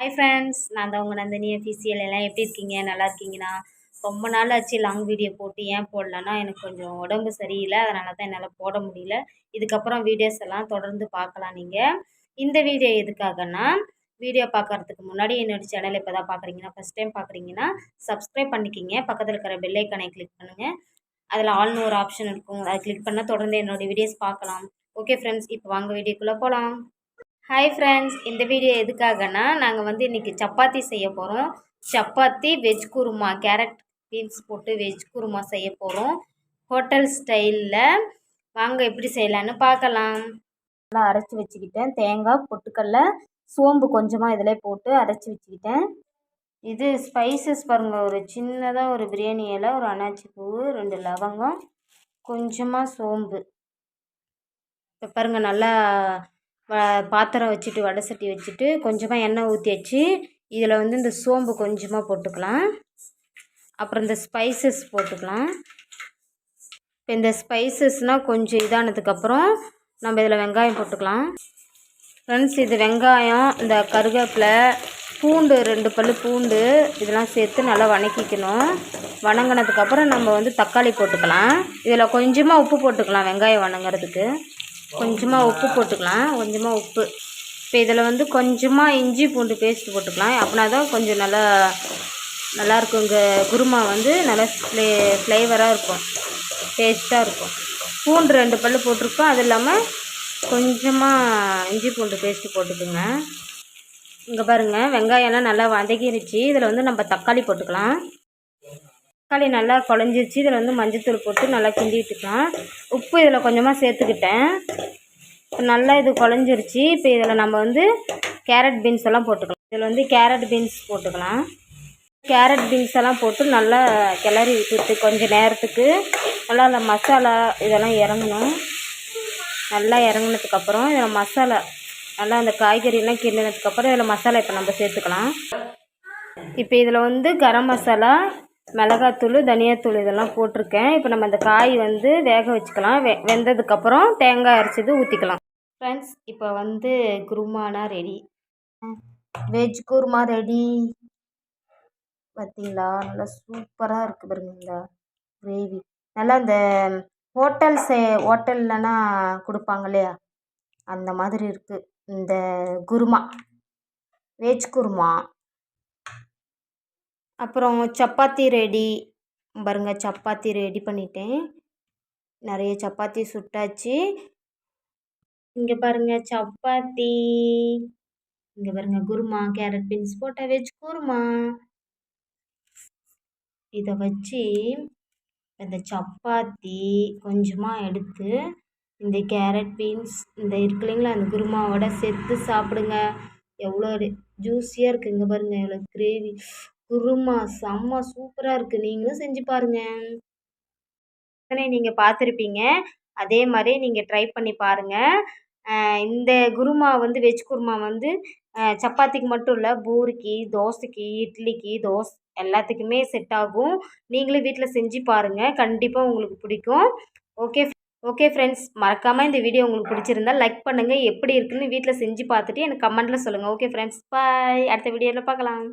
Hi friends நான் தான் உங்கள் நந்தினி எஃபிசியல் எல்லாம் எப்படி இருக்கீங்க? நல்லா இருக்கீங்களா? ரொம்ப நாள் ஆச்சு லாங் வீடியோ போட்டு ஏன் போடலன்னா எனக்கு கொஞ்சம் உடம்பு சரியில்லை. அதனால தான் என்னால் போட முடியல. இதுக்கப்புறம் வீடியோஸ் எல்லாம் தொடர்ந்து பார்க்கலாம் நீங்கள் இந்த வீடியோ எதுக்காகன்னா வீடியோ பார்க்குறதுக்கு முன்னாடி என்னோடய சேனல் இப்போ தான் பார்க்குறீங்கன்னா ஃபஸ்ட் டைம் பார்க்குறீங்கன்னா சப்ஸ்கிரைப் பண்ணிக்கிங்க. பக்கத்தில் இருக்கிற பெல்லைக்கனை கிளிக் பண்ணுங்கள் அதில் ஆல்னு ஒரு ஆப்ஷன் இருக்கும். அதை கிளிக் பண்ணால் தொடர்ந்து என்னோடய வீடியோஸ் பார்க்கலாம். ஓகே ஃப்ரெண்ட்ஸ் இப்போ வாங்க வீடியோக்குள்ளே போகலாம் ஹாய் ஃப்ரெண்ட்ஸ் இந்த வீடியோ எதுக்காகனா நாங்கள் வந்து இன்றைக்கி சப்பாத்தி செய்ய போகிறோம் chapati veg kurma carrot beans போட்டு வெஜ் குருமா செய்ய போகிறோம் ஹோட்டல் ஸ்டைலில் வாங்க எப்படி செய்யலான்னு பார்க்கலாம். நல்லா அரைச்சி வச்சுக்கிட்டேன். தேங்காய் பொட்டுக்கடல சோம்பு கொஞ்சமாக இதில் போட்டு அரைச்சி வச்சுக்கிட்டேன். இது ஸ்பைசஸ் பாருங்கள் ஒரு சின்னதாக ஒரு பிரியாணி இலை ஒரு அனாச்சி பூ ரெண்டு லவங்கம் கொஞ்சமாக சோம்பு. இப்போ பாருங்கள் நல்லா பாத்திரம் வச்சுட்டு வடை சட்டி வச்சுட்டு கொஞ்சமாக எண்ணெய் ஊற்றி வச்சு இதில் வந்து இந்த சோம்பு கொஞ்சமாக போட்டுக்கலாம். அப்புறம் இந்த ஸ்பைசஸ் போட்டுக்கலாம். இப்போ இந்த ஸ்பைசஸ்னால் கொஞ்சம் இதானதுக்கப்புறம் நம்ம இதில் வெங்காயம் போட்டுக்கலாம். ஃப்ரெண்ட்ஸ் இது வெங்காயம் இந்த கருவேப்பிலை பூண்டு ரெண்டு பல் பூண்டு இதெல்லாம் சேர்த்து நல்லா வணக்கிக்கணும். வணங்கினதுக்கப்புறம் நம்ம வந்து தக்காளி போட்டுக்கலாம். இதில் கொஞ்சமாக உப்பு போட்டுக்கலாம் வெங்காயம் வணங்குறதுக்கு. கொஞ்சமாக உப்பு போட்டுக்கலாம். கொஞ்சமாக உப்பு. இப்போ இதில் வந்து கொஞ்சமாக இஞ்சி பூண்டு பேஸ்ட் போட்டுக்கலாம். அப்படின்னா தான் கொஞ்சம் நல்லா நல்லாயிருக்கும் இங்கே குருமா வந்து நல்லா ஃப்ளே ஃப்ளேவராக இருக்கும். டேஸ்ட்டாக இருக்கும். பூண்டு ரெண்டு பல் போட்டிருக்கோம். அது இல்லாமல் கொஞ்சமாக இஞ்சி பூண்டு பேஸ்ட்டு போட்டுக்கோங்க. இங்கே பாருங்கள் வெங்காயம்லாம் நல்லா வதக்கிருச்சு இதில் வந்து நம்ம தக்காளி போட்டுக்கலாம். தக்காளி நல்லா குழஞ்சிருச்சு. இதில் வந்து மஞ்சத்தூள் போட்டு நல்லா கிண்டி விட்டுக்கலாம் உப்பு இதில் கொஞ்சமாக சேர்த்துக்கிட்டேன். நல்லா இது குழஞ்சிருச்சு. இப்போ இதில் நம்ம வந்து கேரட் பீன்ஸ் எல்லாம் போட்டுக்கலாம். இதில் வந்து கேரட் பீன்ஸ் போட்டுக்கலாம். கேரட் பீன்ஸ் எல்லாம் போட்டு நல்லா கிளறி விட்டுட்டு கொஞ்சம் நேரத்துக்கு நல்லா அந்த மசாலா இதெல்லாம் இறங்கணும். நல்லா இறங்கினதுக்கப்புறம் இதில் மசாலா நல்லா அந்த காய்கறியெல்லாம் கிண்டினதுக்கப்புறம் இதில் மசாலா இப்போ நம்ம சேர்த்துக்கலாம். இப்போ இதில் வந்து கரம் மசாலா மிளகாத்தூள் தனியாத்தூள் இதெல்லாம் போட்டிருக்கேன். இப்போ நம்ம அந்த காய் வந்து வேக வச்சுக்கலாம். வெ வெந்ததுக்கப்புறம் தேங்காய் அரைச்சது ஊற்றிக்கலாம் ஃப்ரெண்ட்ஸ் இப்போ வந்து குருமானா ரெடி வெஜ் குருமா ரெடி பார்த்தீங்களா நல்லா சூப்பராக இருக்குது பாருங்க. இந்த கிரேவி நல்லா இந்த ஹோட்டல் சே ஹோட்டல்லனா கொடுப்பாங்க இல்லையா? அந்த மாதிரி இருக்குது இந்த குருமா. வெஜ் குருமா. அப்புறம் சப்பாத்தி ரெடி. பாருங்கள் சப்பாத்தி ரெடி பண்ணிட்டேன். நிறைய சப்பாத்தி சுட்டாச்சு. இங்கே பாருங்கள் சப்பாத்தி. இங்கே பாருங்கள் குருமா கேரட் பீன்ஸ் போட்ட வெஜ் குருமா. இதை வச்சு இந்த சப்பாத்தி கொஞ்சமாக எடுத்து இந்த கேரட் பீன்ஸ் இந்த இருக்கு இல்லைங்களா அந்த குருமாவோட சேர்த்து சாப்பிடுங்க. எவ்வளோ ஜூஸியாக இருக்குது இங்கே பாருங்கள் எவ்வளோ கிரேவி குருமா செம்ம சூப்பராக இருக்குது நீங்களும் செஞ்சு பாருங்கள் நீங்கள் பார்த்துருப்பீங்க அதே மாதிரி நீங்கள் ட்ரை பண்ணி பாருங்கள் இந்த குருமா வந்து வெஜ் குருமா வந்து சப்பாத்திக்கு மட்டும் இல்லை பூரிக்கு தோசைக்கு இட்லிக்கு தோசை எல்லாத்துக்குமே செட் ஆகும். நீங்களும் வீட்டில் செஞ்சு பாருங்கள் கண்டிப்பாக உங்களுக்கு பிடிக்கும். ஓகே ஓகே ஃப்ரெண்ட்ஸ் மறக்காமல் இந்த வீடியோ உங்களுக்கு பிடிச்சிருந்தா லைக் பண்ணுங்கள் எப்படி இருக்குன்னு வீட்டில் செஞ்சு பார்த்துட்டு எனக்கு கமெண்ட்டில் சொல்லுங்கள் ஓகே ஃப்ரெண்ட்ஸ் பாய் அடுத்த வீடியோவில் பார்க்கலாம்.